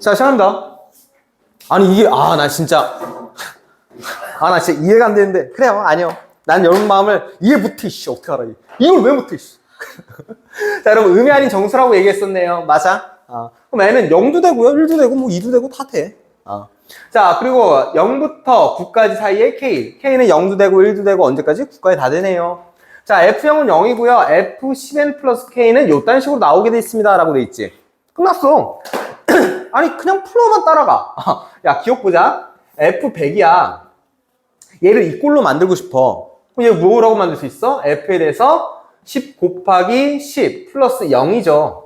자, 시작합니다. 아니, 이게, 아, 나 진짜. 아, 나 진짜 이해가 안 되는데. 그래요, 아니요. 난 여러분 마음을 이해 못해, 씨. 어떻게 알아. 이걸 왜 못해, 씨. 자, 여러분, 의미 아닌 정수라고 얘기했었네요. 맞아? 아, 그럼 n은 0도 되고요, 1도 되고, 뭐 2도 되고, 다 돼. 아. 자, 그리고 0부터 9까지 사이에 k. k는 0도 되고, 1도 되고, 언제까지? 9까지 다 되네요. 자, F0은 0이고요. F10n 플러스 K는 요딴 식으로 나오게 돼 있습니다. 라고 돼 있지. 끝났어. 아니, 그냥 플로만 따라가. 야, 기억 보자. F100이야. 얘를 이 꼴로 만들고 싶어. 그럼 얘 뭐라고 만들 수 있어? F에 대해서 10 곱하기 10 플러스 0이죠.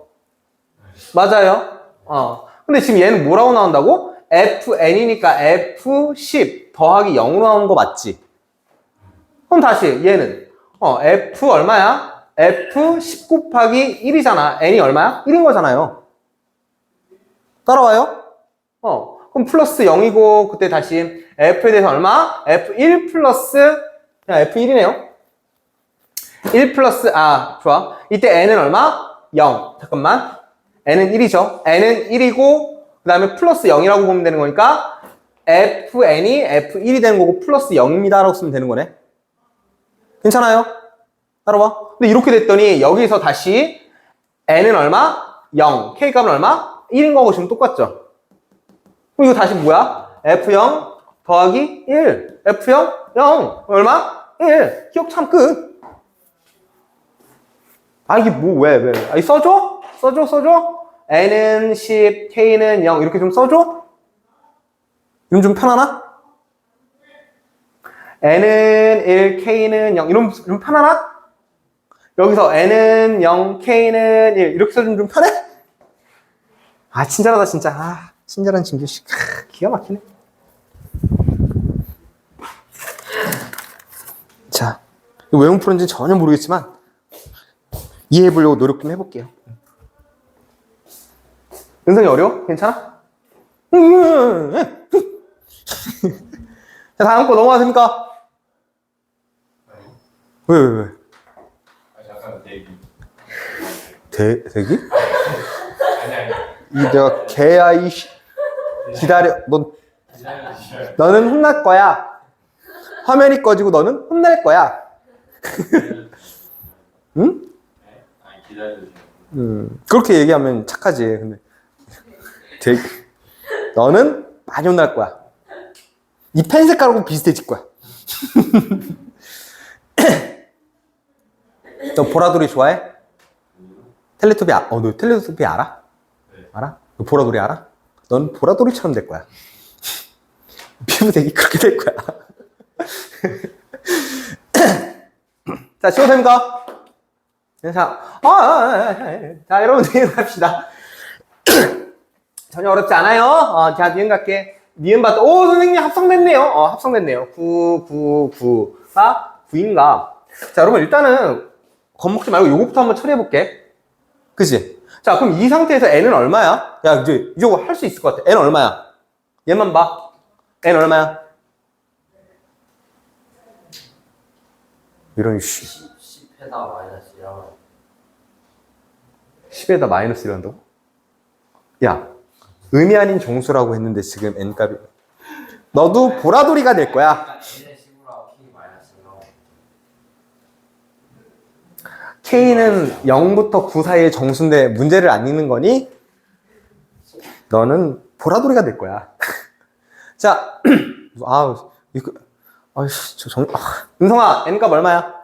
맞아요. 어. 근데 지금 얘는 뭐라고 나온다고? FN이니까 F10 더하기 0으로 나오는 거 맞지? 그럼 다시 얘는 어, F 얼마야? F 10 곱하기 1이잖아. N이 얼마야? 1인 거잖아요. 따라와요? 어, 그럼 플러스 0이고, 그때 다시 F에 대해서 얼마? F1 플러스, 야, F1이네요. 1 플러스, 아, 좋아. 이때 N은 얼마? 0. 잠깐만. N은 1이죠. N은 1이고, 그 다음에 플러스 0이라고 보면 되는 거니까, FN이 F1이 되는 거고, 플러스 0입니다. 라고 쓰면 되는 거네. 괜찮아요? 따라와. 근데 이렇게 됐더니 여기서 다시 n은 얼마? 0. k 값은 얼마? 1인 거고 지금 똑같죠? 그럼 이거 다시 뭐야? f0 더하기 1. f0 0. 얼마? 1. 기억 참 끝. 아 이게 뭐 왜 왜? 아, 이 써줘? 써줘 써줘? n은 10, k는 0 이렇게 좀 써줘? 이럼 좀 편하나? n은 1, k는 0 이러면 좀 편하나? 여기서 n은 0, k는 1 이렇게 써주면 좀 편해? 아 친절하다 진짜 아 친절한 진규씨 크, 기가 막히네 자 외용 프로인지 전혀 모르겠지만 이해해 보려고 노력 좀 해볼게요 은성이 어려워? 괜찮아? 자 다음 거 넘어가십니까? 왜, 왜, 왜? 아, 약간 대기. 대, 대기? 아니 아니. 이 내가 개야, 이 씨. 기다려. 넌, 너는 혼날 거야. 화면이 꺼지고 너는 혼날 거야. 응? 음, 그렇게 얘기하면 착하지. 근데. 대, 너는 많이 혼날 거야. 이 펜 색깔하고 비슷해질 거야. 너 보라돌이 좋아해? 텔레토비, 아, 어, 너 텔레토비 알아? 네. 알아? 너 보라돌이 알아? 넌 보라돌이처럼 될 거야. 피부색이 그렇게 될 거야. 자, 쉬워도 됩니까? 자, 아, 아, 아, 아, 자, 여러분, 갑시다. 전혀 어렵지 않아요. 어, 자, 니은 갈게. 니은 봤다. 오, 선생님 합성됐네요. 어, 합성됐네요. 9, 9, 9가 9인가. 자, 여러분, 일단은 겁먹지 말고 요거부터 한번 처리해볼게. 그지? 자, 그럼 이 상태에서 n은 얼마야? 야, 이제 이거 할 수 있을 것 같아. n 얼마야? 얘만 봐. n 얼마야? 이런 씨. 10에다 마이너스 0은 10에다 마이너스 이란다고? 야, 의미 아닌 정수라고 했는데 지금 n 값이 너도 보라돌이가 될 거야. 그러니까 이런 식으로 하고 K 마이너스 0 k는 0부터 9 사이의 정수인데 문제를 안 읽는 거니? 너는 보라돌이가 될 거야. 자, 아우, 이거, 아이씨, 저 정, 아, 은성아, n 값 얼마야?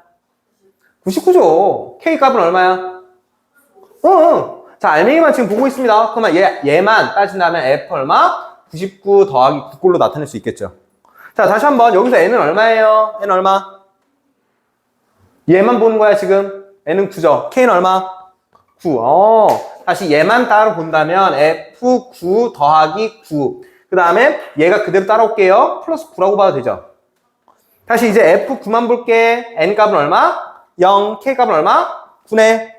99죠. k 값은 얼마야? 어, 어. 자, 알맹이만 지금 보고 있습니다. 그러면 얘, 얘만 따진다면 f 얼마? 99 더하기 9꼴로 나타낼 수 있겠죠. 자, 다시 한번 여기서 n은 얼마예요? n 얼마? 얘만 보는 거야, 지금. N은 9죠. k는 얼마? 9. 어, 다시 얘만 따로 본다면 f9 더하기 9. 그 다음에 얘가 그대로 따라올게요. 플러스 9라고 봐도 되죠. 다시 이제 f9만 볼게. n 값은 얼마? 0. k 값은 얼마? 9네.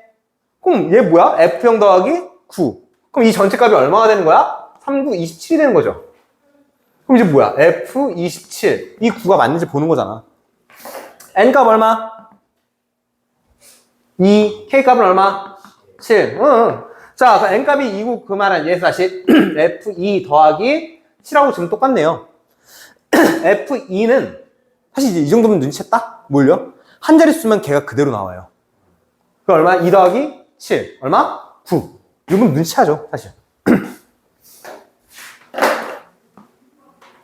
그럼 얘 뭐야? f0 더하기 9. 그럼 이 전체 값이 얼마가 되는 거야? 3, 9, 27이 되는 거죠. 그럼 이제 뭐야? f27. 이 9가 맞는지 보는 거잖아. n 값 얼마? 2, k 값은 얼마? 7. 응, 응. 자, 그 n값이 2고 그 말은 예수 다시 f2 더하기 7하고 지금 똑같네요. f2는 사실 이 정도면 눈치챘다? 뭘요? 한 자리 수면 걔가 그대로 나와요. 그 얼마? 2 더하기 7. 얼마? 9. 이건 눈치차죠, 사실.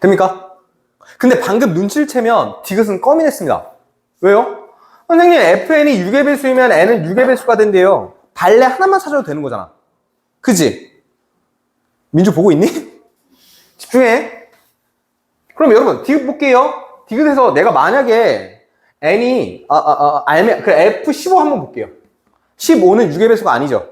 됩니까? 근데 방금 눈치를 채면 디귿은 껌이 됐습니다. 왜요? 선생님, fn이 6의 배수이면 n은 6의 배수가 된대요. 발레 하나만 찾아도 되는 거잖아. 그지? 민주 보고 있니? 집중해. 그럼 여러분, 디귿 볼게요. 디귿에서 내가 만약에 n이, 아, 아, 아, 알면, 그 f15 한번 볼게요. 15는 6의 배수가 아니죠.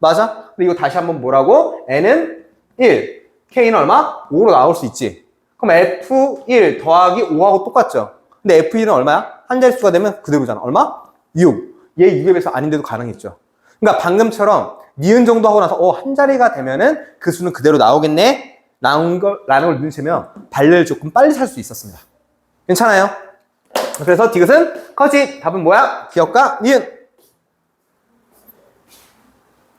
맞아? 이거 다시 한번 뭐라고? n은 1, k는 얼마? 5로 나올 수 있지. 그럼 f1 더하기 5하고 똑같죠. 근데 f1은 얼마야? 한 자릿수가 되면 그대로잖아. 얼마? 6. 얘 6의 배수 아닌데도 가능했죠. 그러니까 방금처럼 니은 정도 하고 나서 어, 한 자리가 되면은 그 수는 그대로 나오겠네? 나온 걸, 라는 걸 눈치채면 발레를 조금 빨리 살 수 있었습니다. 괜찮아요? 그래서 디귿은 커지. 답은 뭐야? 기억과 니은.